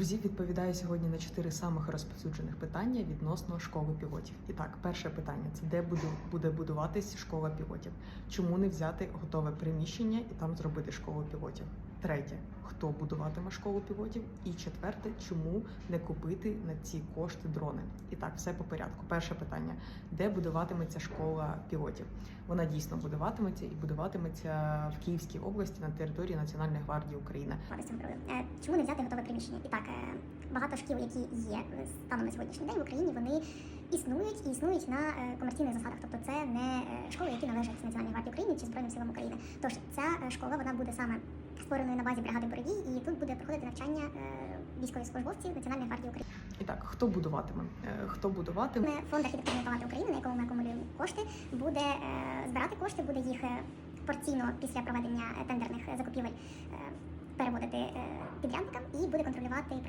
Друзі, відповідаю сьогодні на чотири самих розповсюджених питання відносно школи пілотів. І так, перше питання це де буде, будуватись школа пілотів? Чому не взяти готове приміщення і там зробити школу пілотів? Третє, хто будуватиме школу пілотів? І четверте, чому не купити на ці кошти дрони? І так, все по порядку. Перше питання: де будуватиметься школа пілотів? Вона дійсно будуватиметься і будуватиметься в Київській області на території Національної гвардії України. Е, Чому не взяти готове приміщення? І так, е, багато шкіл, які є станом на сьогоднішній день в Україні, вони існують і існують на е, комерційних засадах. Тобто це не школи, які належать Національній гвардії України чи Збройним силам України. Тож ця школа вона буде саме створеною на базі бригади бородій, і тут буде проходити навчання е, військовослужбовців Національної гвардії України. І так, хто будуватиме? Е, Хто будуватиме? Фонд архітектурної палати України, на якому ми акумулюємо кошти, буде е, збирати кошти, буде їх порційно після проведення тендерних закупівель переводити підрядникам і буде контролювати процес.